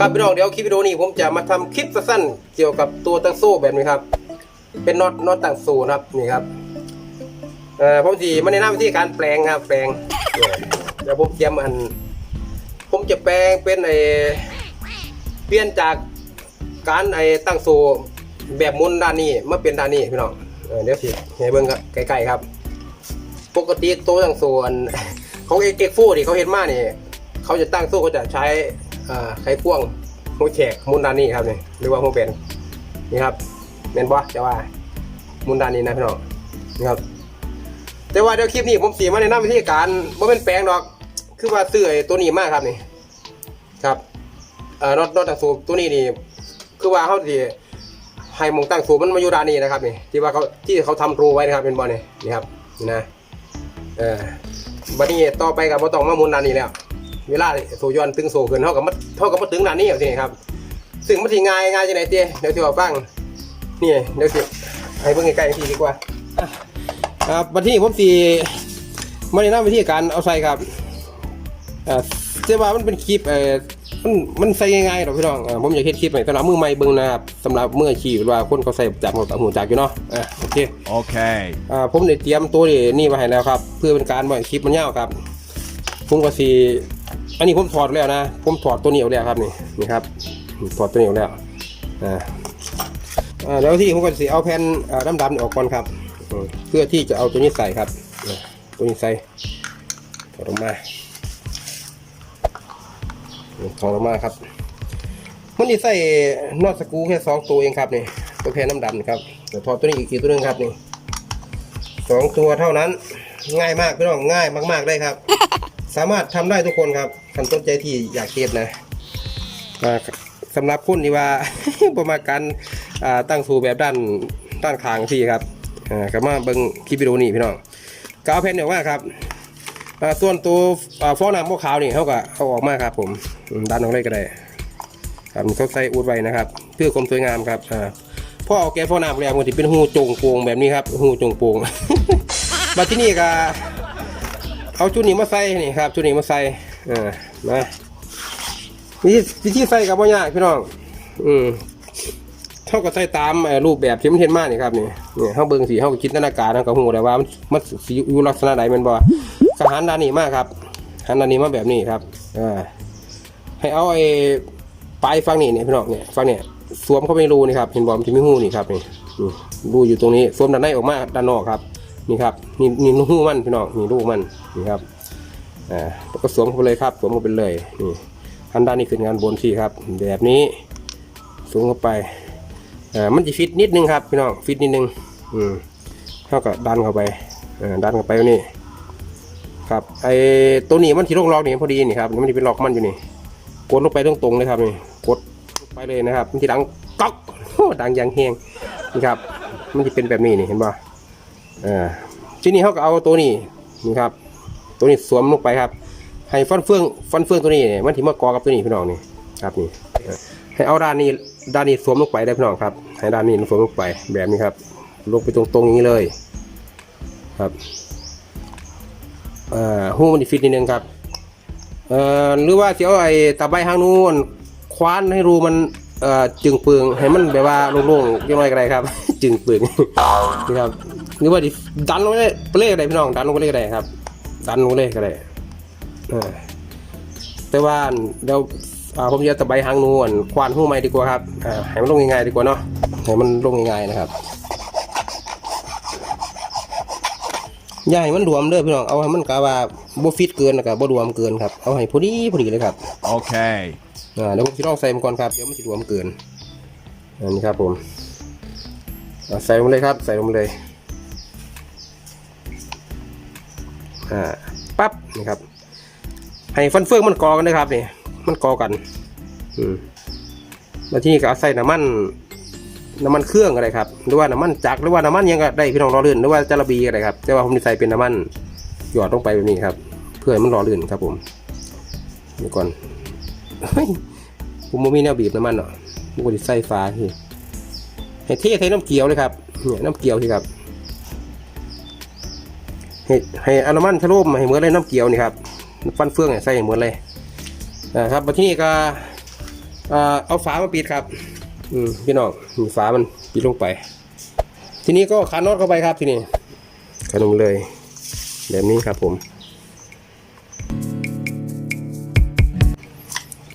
ครับพี่น้องเดี๋ยวคลิปวิดีโอนี้ผมจะมาทำคลิปสั้นๆเกี่ยวกับตัวตั้งโซ่แบบนี้ครับ เป็นน็อตน็อตตั้งโซ่นะครับนี่ครับเอ่อผมจะมาแนะนำวิธีการแปลงครับแปลงเดี๋ยวผมเตรียมอัน ผมจะแปลงเป็นไอเปลี่ยนจากการไอตั้งโซ่แบบมุนด้านนี้มาเป็นด้านนี้พี่น้องเอเดี๋ยวสิให้เบิ่งครับใกล้ๆครับ ปกติตัวตั้งโซ่ของเอเกฟูที่เขาเห็นมานี่เขาจะตั้งโซ่เขาจะใช้ ไขควงหัวแฉกมุนดานนี้ครับนี่หรือว่าหัวเป็นนี่ครับเมนบอจะว่ามุนดานนี้นะพี่น้องนี่ครับ แต่ว่าเดี๋ยวคลิปนี้ผมสีมาในน้ำวิธีการว่าเป็นแปลงดอก คือว่าซื้อตัวนี้มากครับนี่ครับเอ่อนอตนอตตั้งสูบตัวนี้นี่คือว่าเขาดีให้มองตั้งสูบมันมาอยู่ดานนี้นะครับนี่ที่ว่าเขาที่เขาทำรูไว้นะครับเป็นบอลนี่นี่ครับนี่นะเออบัดนี้ต่อไปกับบ่ต้องมามุนดานนี้แล้ว เวลาโซย้อนตึงโซขึ้นเท่ากับมันเท่ากับมาตึงด้านนี้เอาสิครับ ซึ่งมันสิง่ายง่ายจังไหนเตี้ยเดี๋ยวที่ว่าฟังนี่เดี๋ยวสิให้เบิ่งใกล้ๆทีดีกว่าอะครับบัดนี้ผมสิมาแนะนำวิธีการเอาใส่ครับอ่าแต่ว่ามันเป็นคลิปเอ่อมันมันใส่ง่ายๆหรอกพี่น้องอ่าผมอยากเฮ็ดคลิปให้สำหรับมือใหม่เบิ่งนะครับสำหรับมืออาชีพหรือว่าคนเขาใส่จากหมดหูจากอยู่เนาะอะโอเค Okay. อ่าผมได้เตรียมตัวนี่นี่มาให้แล้วครับ เพื่อเป็นการบ่ให้คลิปมันยาวครับผมก็สี อันนี้ผมถอดแล้วนะ ผมถอดตัวนี้ออกแล้วครับนี่นี่ครับถอดตัวนี้ออกแล้วอ่าแล้วที่ผมก็สีเอาแผ่นอ่าดำๆนี่ออกก่อนครับ เพื่อที่จะเอาตัวนี้ใส่ครับ ตัวนี้ใส่ถอดออกมาถอดออกมาครับมันนี่ใส่นอตสกูแค่สองตัวเองครับนี่ตัวแผ่นดำๆนี่ครับเดี๋ยวถอดตัวนี้อีกอีกตัวหนึงครับนี่สองตัวเท่านั้น ง่ายมากพี่น้องง่ายมากๆได้ครับ สามารถทำได้ทุกคนครับคันต้นใจที่อยากเก็บนะอ่าสำหรับคนที่ว่า ประมาณการอ่าตั้งสูแบบด้านด้านคางที่ครับอ่าก็มาเบิ่งคลิปวิดีโอนี้พี่น้องกาวเพนออกมาครับอ่าส่วนตัวอ่าฟองน้ำพวกขาวนี่เขาก็เอาออกมาครับผมอืมดันออกเลยก็ได้ครับเขาใส่อุดไว้นะครับ เพื่อความสวยงามครับอ่าพ่อเอาแกฟองน้ำแล้วมันจะเป็นหูจงโปงแบบนี้ครับหูจงโปงมาที่นี่ก็ เอาชุดนี้มาใส่นี่ครับชุดนี้มาใส่อ่ามาวิธีวิธีใส่กับว่ายากพี่น้อง อืมเท่ากับใส่ตามรูปแบบที่มันเห็นมากนี่ครับนี่นี่เขาเบิ่งสีเขาก็จินตนาการเขาก็หูแต่ว่ามันมันสีอยู่ลักษณะใดมันบ่กหันด้านนี้มากครับหันด้านนี้มาแบบนี้ครับอ่าให้เอาไอ้ปลายฟังนี่เนี่ยพี่น้องเนี่ยฟังเนี่ยสวมเข้าไปรูนี่ครับเห็นบอมนจะมีหูนี่ครับนี่รูอยู่ตรงนี้สวมด้านในออกมาด้านนอกครับ นี่ครับนี่นี่หูมันพี่น้องนี่ลูกมันนี่ครับอ่าก็สวมเข้าไปเลยครับสวมเข้าไปเลยนี่อันด้านนี้คืองานบนที่ครับ แบบนี้สวมเข้าไปอ่ามันจะฟิตนิดนึงครับพี่น้องฟิตนิดนึงอืมเท่ากับดันเข้าไปอ่าดันเข้าไปนี่ครับไอ้ตัวนี้มันที่ล็อกล็อกนี่พอดีนี่ครับมันจะเป็นล็อกมันอยู่นี่กดลงไปตรงๆเลยครับนี่กดไปเลยนะครับ มันจะดังก๊อกดังอยังแห้งนี่ครับ มันจะเป็นแบบนี้นี่เห็นป่ะ อ่าทีนี้เขาก็เอาตัวนี้นี่ครับ ตัวนี้สวมลงไปครับ ให้ฟันเฟืองฟันเฟืองตัวนี้เนี่ยมันที่มากอกับตัวนี้พี่น้องนี่ครับนี่ให้เอาด้านนี้ด้านนี้สวมลงไปได้พี่น้องครับ ให้ด้านนี้สวมลงไปแบบนี้ครับลงไปตรงๆอย่างนี้เลยครับอ่าหูมันฟิตนิดนึงครับอ่อหรือว่าจะเอาไอ้ตะไบหางนู้นคว้านให้รูมันอ่อจึงเปลืองให้มันแบบว่าโล่งๆยังไงก็ได้ครับ จึงเปลืองนี่ครับ หรือว่าดิดันลงไปเลยไปเลยก็ได้พี่น้องดันลงไปเลยก็ได้ครับ ดันลงไปเลยก็ได้อ่าแต่ว่าเดี๋ยวอ่าผมจะตะไบหางนู้นควานหูใหม่ดีกว่าครับอ่าให้มันลงง่ายๆดีกว่าเนาะให้มันลงง่ายๆนะครับอย่าให้มันรวมเด้อพี่น้องเอาให้มันกะว่าบ่ฟิตเกินแล้วก็บ่รวมเกินครับเอาให้พอดีพอดีเลยครับ Okay. อ่าเดี๋ยวผมจะลองใส่มันก่อนครับเดี๋ยวมันจะรวมเกินอันนี้ครับผมอ่าใส่ลงเลยครับ ใส่ลงเลย อ่าปั๊บนี่ครับให้ฟันเฟืองมันกอกันนะครับนี่มันกอกันอืมแล้วที่นี่ก็เอาใส่น้ำมันน้ำมันเครื่องก็ได้ครับหรือว่าน้ำมันจักรหรือว่าน้ำมันยังก็ได้พี่น้องรอลื่นหรือว่าจาระบีก็ได้ครับแต่ว่าผมจะใส่เป็นน้ำมันหยอดลงไปแบบนี้ครับ เพื่อให้มันรอลื่นครับผมเดี๋ยวก่อนผมบ่มีแนวบีบน้ำมันเนาะผมก็จะใส่ฟ้าที่ให้เทใส่น้ำเกลียวเลยครับเนี่ยน้ำเกลียวที่ครับ ให้ให้เอาน้ำมันชะโลมให้เหมือนเลยน้ำเกลียวนี่ครับฟันเฟืองใส่เหมือนเลยนะครับมาที่นี่ก็เอาฝามาปิดครับอืมพี่น้องฝามันปิดลงไป ทีนี้ก็ขาน็อตเข้าไปครับทีนี้ขนมเลย แบบนี้ครับผม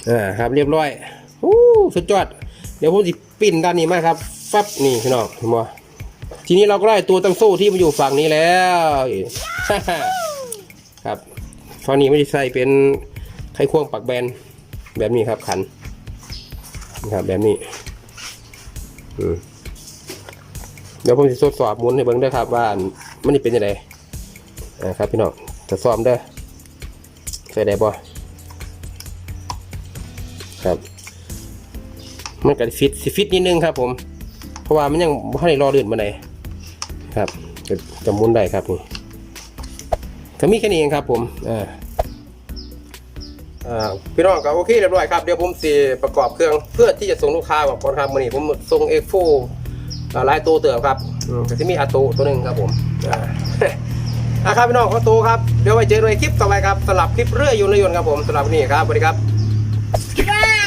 อ่าครับเรียบร้อยอู้สุดยอด เดี๋ยวผมจะปิ้นด้านนี้มาครับ ฟับนี่พี่น้องเห็นบ่ ทีนี้เราก็ได้ตัวตั้งโซ่ที่มาอยู่ฝั่งนี้แล้วครับฝั่งนี้ไม่ได้ใส่เป็นไขควงปักแบนแบบนี้ครับขันนะครับแบบนี้เดี๋ยวผมจะทดสอบมุนให้เบิ่งด้วยครับ ว่ามันเป็นยังไงนะครับพี่น้องทดสอบเด้ใส่ได้บ่ครับมันก็ฟิตสิฟิตนิดนึงครับผม เพราะว่ามันยังไม่ได้รอเดือนมาไหน ครับจะจะมุนได้ครับนี่ก็มีแค่นี้เองครับผมอ่าอ่าพี่น้องก็โอเคเรียบร้อยครับเดี๋ยวผมสิประกอบเครื่องเพื่อที่จะส่งลูกค้าบอกก่อนครับวันนี้ผมส่งเอ็กโฟหลายตัวเติมครับก็จะมีอาโตตัวหนึ่งครับผมอ่าอะครับพี่น้องขอตัวครับเดี๋ยวไว้เจอกันในคลิปต่อไปครับสำหรับคลิปเรื่อยยนต์ยนต์ครับผมสำหรับนี้ครับสวัสดีครับ